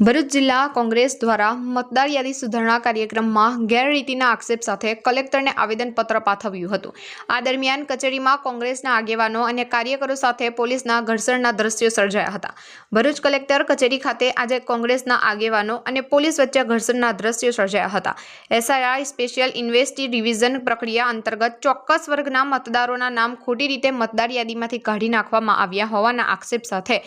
ભરૂચ જિલ્લા કોંગ્રેસ દ્વારા મતદાર યાદી સુધારણા કાર્યક્રમમાં ગેરરીતિના આક્ષેપ સાથે કલેક્ટરને આવેદનપત્ર પાઠવ્યું હતું. આ દરમિયાન કચેરીમાં કોંગ્રેસના આગેવાનો અને કાર્યકરો સાથે પોલીસના ઘર્ષણના દ્રશ્યો સર્જાયા હતા. ભરૂચ કલેક્ટર કચેરી ખાતે આજે કોંગ્રેસના આગેવાનો અને પોલીસ વચ્ચે ઘર્ષણના દ્રશ્યો સર્જાયા હતા. એસઆઈઆઈ સ્પેશિયલ ઇન્વેસ્ટી ડિવિઝન પ્રક્રિયા અંતર્ગત ચોક્કસ વર્ગના મતદારોના નામ ખોટી રીતે મતદાર યાદીમાંથી કાઢી નાખવામાં આવ્યા હોવાના આક્ષેપ સાથે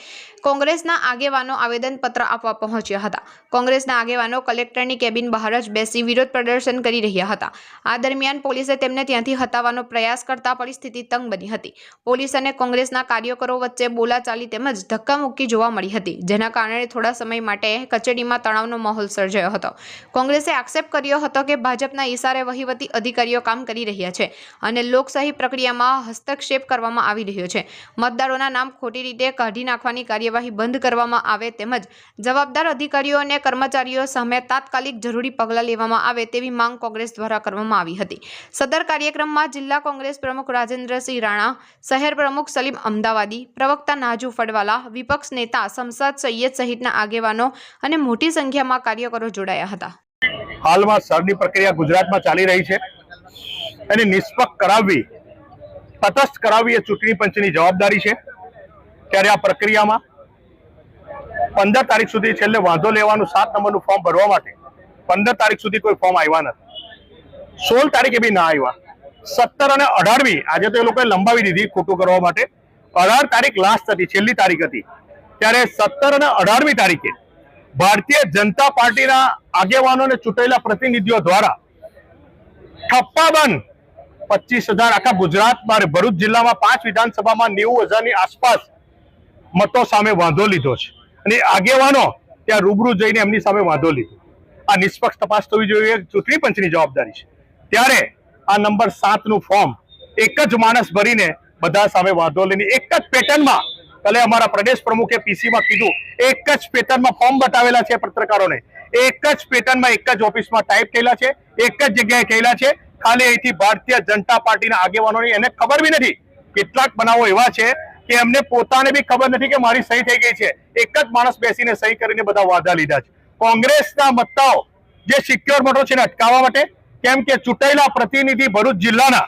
કોંગ્રેસના આગેવાનો આવેદનપત્ર આપવા પહોંચ્યા. હતા. કોંગ્રેસના આગેવાનો કલેક્ટરની કેબિન બહાર જ બેસી વિરોધ પ્રદર્શન કરી રહ્યા હતા. આ દરમિયાન પોલીસે તેમને ત્યાંથી હટાવવાનો પ્રયાસ કરતા પરિસ્થિતિ તંગ બની હતી. પોલીસ અને કોંગ્રેસના કાર્યકરો વચ્ચે બોલાચાલી તેમજ ધક્કામુક્કી જોવા મળી હતી, જેના કારણે થોડા સમય માટે કચેરીમાં તણાવનો માહોલ સર્જાયો હતો. કોંગ્રેસે આક્ષેપ કર્યો હતો કે ભાજપના ઈશારે વહીવટી અધિકારીઓ કામ કરી રહ્યા છે અને લોકશાહી પ્રક્રિયામાં હસ્તક્ષેપ કરવામાં આવી રહ્યો છે. મતદારોના નામ ખોટી રીતે કાઢી નાખવાની કાર્યવાહી બંધ કરવામાં આવે તેમજ જવાબદાર અધિકારીઓ અને કર્મચારીઓ સામે તાત્કાલિક જરૂરી પગલાં લેવામાં આવે તેવી માંગ કોંગ્રેસ દ્વારા કરવામાં આવી હતી. સદર કાર્યક્રમમાં જિલ્લા કોંગ્રેસ પ્રમુખ રાજેન્દ્રસિંહ રાણા, શહેર પ્રમુખ સલીમ અમદાવાદી, પ્રવક્તા નાજુ ફડવાલા, વિપક્ષ નેતા શમસાદ સૈયદ સહિતના આગેવાનો અને મોટી સંખ્યામાં કાર્યકરો જોડાયા હતા. હાલમાં સરની પ્રક્રિયા ગુજરાતમાં ચાલી રહી છે. અને નિષ્પક્ષ કરાવવી, તટસ્થ કરાવવી એ ચૂંટણી પંચની જવાબદારી છે. ત્યારે આ પ્રક્રિયામાં પંદર તારીખ સુધી છેલ્લે વાંધો લેવાનું સાત નંબરનું ફોર્મ ભરવા માટે. પંદર તારીખ સુધી કોઈ ફોર્મ આવ્યા નથી. સોળ તારીખે બી ના આવ્યા. સત્તર અને અઢારમી, આજે તો એ લોકોએ લંબાવી દીધી ખોટું કરવા માટે. અઢાર તારીખ લાસ્ટ હતી, છેલ્લી તારીખ હતી. ત્યારે સત્તર અને અઢારમી તારીખે ભારતીય જનતા પાર્ટીના આગેવાનો અને ચૂંટાયેલા પ્રતિનિધિઓ દ્વારા ઠપ્પાબંધ પચીસ હજાર આખા ગુજરાતમાં ભરૂચ જિલ્લામાં પાંચ વિધાનસભામાં નેવું હજારની આસપાસ મતો સામે વાંધો લીધો છે. અને આગેવાનો ત્યાં રૂબરૂ જઈને એમની સામે વાંધો લીધો. આ નિષ્પક્ષ તપાસ થવી જોઈએ. ચૂંટણી પંચની જવાબદારી છે. ત્યારે આ નંબર સાતનું ફોર્મ એક જ માણસ ભરીને બધા સામે વાંધો લઈને એક જ પેટર્નમાં કાલે અમારા પ્રદેશ પ્રમુખે પીસીમાં કીધું, એક જ પેટર્નમાં ફોર્મ બતાવેલા છે પત્રકારોને. એક જ પેટર્નમાં એક જ ઓફિસમાં ટાઈપ થયેલા છે, એક જ જગ્યાએ કહેલા છે. ખાલી અહીંથી ભારતીય જનતા પાર્ટીના આગેવાનોની એને ખબર બી નથી. કેટલાક બનાવો એવા છે કે એમને પોતાને બી ખબર નથી કે મારી સહી થઈ ગઈ છે. એક જ માણસ બેસીને સહી કરીને બધા વાદા લીધા છે. કોંગ્રેસના મતદાઓ જે સિક્યોર મતો છે ને અટકાવવા માટે, કેમ કે ચૂંટાયેલા પ્રતિનિધિ ભરૂચ જિલ્લાના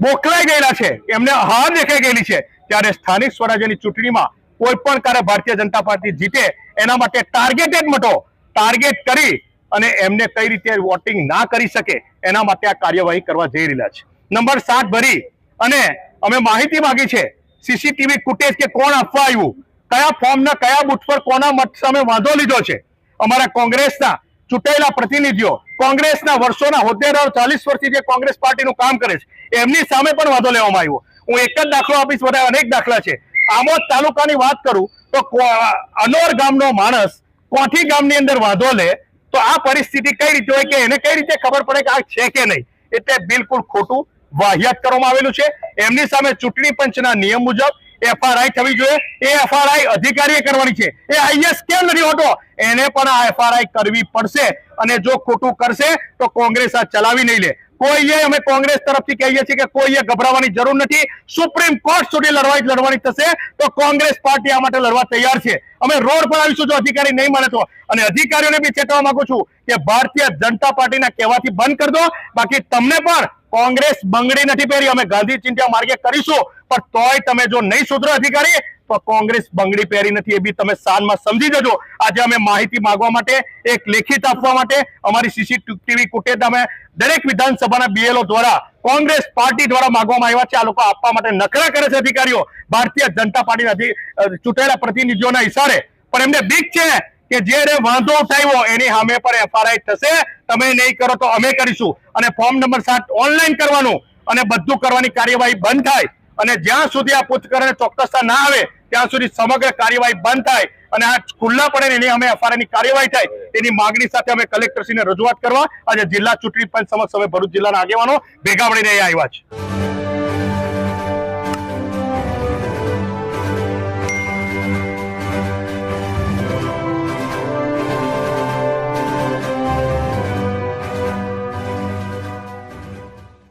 મોકલાઈ ગયેલા છે. એમને હાર દેખાઈ ગયેલી છે. ત્યારે સ્થાનિક સ્વરાજ્યની ચૂંટણીમાં કોઈ પણ કાર્ય ભારતીય જનતા પાર્ટી જીતે, એના માટે ટાર્ગેટેડ મતો ટાર્ગેટ કરી અને એમને કઈ રીતે વોટિંગ ના કરી શકે, એના માટે આ કાર્યવાહી કરવા જઈ રહેલા છે. નંબર સાત ભરી અને અમે માહિતી માગી છે સીસીટીવી ફૂટેજ કે કોણ આપવા આવ્યું? કયા ફોર્મના, કયા બુથ પર કોના મત સામે વાંધો લીધો છે? અમારા કોંગ્રેસના ચૂંટાયેલા પ્રતિનિધિઓ, કોંગ્રેસના વર્ષોના હોદ્દેદારો, ચાલીસ વર્ષથી જે કોંગ્રેસ પાર્ટીનું કામ કરે છે, એમની સામે પણ વાંધો લેવામાં આવ્યો. હું એક જ દાખલો આપીશ, બધા અનેક દાખલા છે. આમોદ તાલુકાની વાત કરું, તો અનોર ગામનો માણસ કોઠી ગામની અંદર વાંધો લે, તો આ પરિસ્થિતિ કઈ રીતે હોય કે એને કઈ રીતે ખબર પડે કે આ છે કે નહીં? એટલે બિલકુલ ખોટું વાહિયાત કરવામાં આવેલું છે. એમની સામે ચૂંટણી પંચના નિયમ મુજબ એફઆરઆઈ થવી જોઈએ. એ એફઆરઆઈ અધિકારીએ કરવાની છે. એ આઈએસ કેમ નથી હોતો? એને પણ આ એફઆરઆઈ કરવી પડશે. અને જો ખોટું કરશે, તો કોંગ્રેસ આ ચલાવી નહીં લે. કોઈએ અમે કોંગ્રેસ તરફથી કહીએ છીએ કે કોઈએ ગભરાવાની જરૂર નથી. સુપ્રીમ કોર્ટ સુધી લડવાઈ લડવાની થશે. તો કોંગ્રેસ પાર્ટી આ માટે લડવા તૈયાર છે. અમે રોડ પર આવીશું જો અધિકારી નહીં મળે તો. અને અધિકારીઓને બી ચેતવવા માંગુ છું કે ભારતીય જનતા પાર્ટીના કહેવાથી બંધ કરી દો. બાકી તમને પણ કોંગ્રેસ બંગડી નથી પહેરી. અમે ગાંધી ચિંતા માર્ગે કરીશું. પણ તોય તમે જો નહીં સુધરો અધિકારી, તો કોંગ્રેસ બંગડી પહેરી નથી. એ બી તમે સાનમાં સમજી જજો. આજે અમે માહિતી માંગવા માટે, એક લેખિત આપવા માટે, અમારી સીસીટીવી ફૂટેજ અમે દરેક વિધાનસભાના બીએલઓ દ્વારા, કોંગ્રેસ પાર્ટી દ્વારા માંગવામાં આવ્યા છે. આ લોકો આપવા માટે નખરા કરે છે અધિકારીઓ. ભારતીય જનતા પાર્ટીના ચૂંટાયેલા પ્રતિનિધિઓના ઇશારે પણ એમને બીક છે કે જે વાંધો ઉઠાવ્યો, એની સામે પર એફઆરઆઈ થશે. તમે નહીં કરો તો અમે કરીશું. અને ફોર્મ નંબર સાત ઓનલાઈન કરવાનું. અને બધું કરવાની કાર્યવાહી બંધ થાય. અને જ્યાં સુધી આ પૂછકરણને ચોક્કસતા ના આવે, ત્યાં સુધી સમગ્ર કાર્યવાહી બંધ થાય. અને આ ખુલ્લા પડે એની અમે એફઆરઆઈ કાર્યવાહી થાય. એની માગણી સાથે અમે કલેક્ટરશ્રીને રજૂઆત કરવા. આજે જિલ્લા ચૂંટણી પંચ સમક્ષ અમે ભરૂચ જિલ્લાના આગેવાનો ભેગા મળીને આવ્યા છે